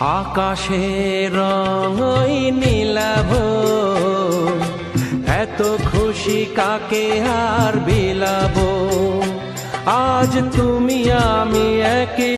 আকাশের রঙই নীলাভ। এত খুশি কাকে আর বিলাব? আজ তুমি আমি একে